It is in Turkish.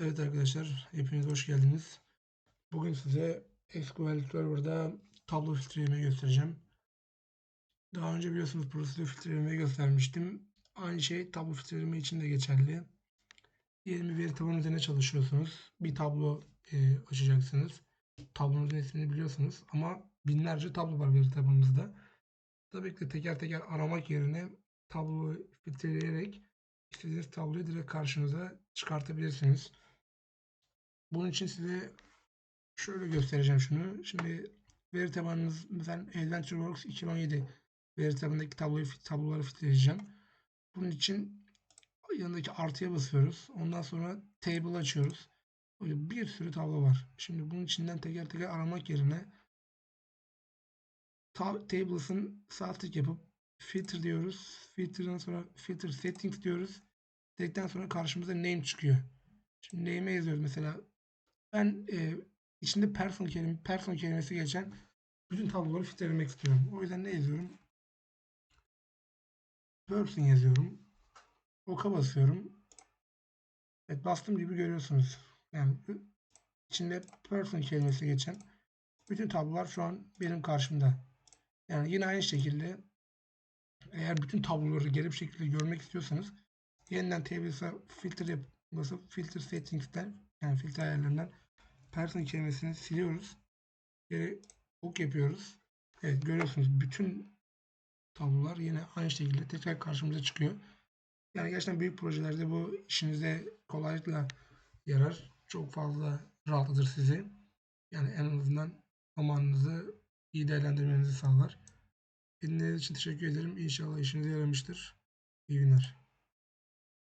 Evet arkadaşlar, hepiniz hoş geldiniz. Bugün size SQL Server'da tablo filtrelemeyi göstereceğim. Daha önce biliyorsunuz prosedür filtrelemeyi göstermiştim. Aynı şey tablo filtreleme için de geçerli. Diyelim bir veri tabanı üzerine çalışıyorsunuz. Bir tablo e, açacaksınız. Tablonuzun ismini biliyorsunuz ama binlerce tablo var veri tabanınızda. Tabii ki teker teker aramak yerine tablo filtreleyerek istediğiniz tabloyu direkt karşınıza çıkartabilirsiniz. Bunun için size şöyle göstereceğim şunu. Şimdi veri tabanınız mesela AdventureWorks 2017 veri tabanındaki tabloyu, tabloları filtreleyeceğim. Bunun için yanındaki artıya basıyoruz. Ondan sonra table açıyoruz. Bir sürü tablo var. Şimdi bunun içinden teker teker aramak yerine tab tables'ın sağ tık yapıp filter diyoruz. Filter'dan sonra filter settings diyoruz. Dedikten sonra karşımıza name çıkıyor. Şimdi name'e yazıyoruz mesela ben e, içinde person kelime, person kelimesi geçen bütün tabloları filtrelemek istiyorum. O yüzden ne yazıyorum? Person yazıyorum. Oka basıyorum. Evet bastığım gibi görüyorsunuz. Yani içinde person kelimesi geçen bütün tablolar şu an benim karşımda. Yani yine aynı şekilde eğer bütün tabloları geri bir şekilde görmek istiyorsanız yeniden tables'a filtre basıp filter settings'ten yani filtre ayarlarından person kelimesini siliyoruz. Geri ok yapıyoruz. Evet görüyorsunuz bütün tablolar yine aynı şekilde tekrar karşımıza çıkıyor. Yani gerçekten büyük projelerde bu işinize kolaylıkla yarar. Çok fazla rahatlatır sizi. Yani en azından zamanınızı iyi değerlendirmenizi sağlar. Dinlediğiniz için teşekkür ederim. İnşallah işinize yaramıştır. İyi günler.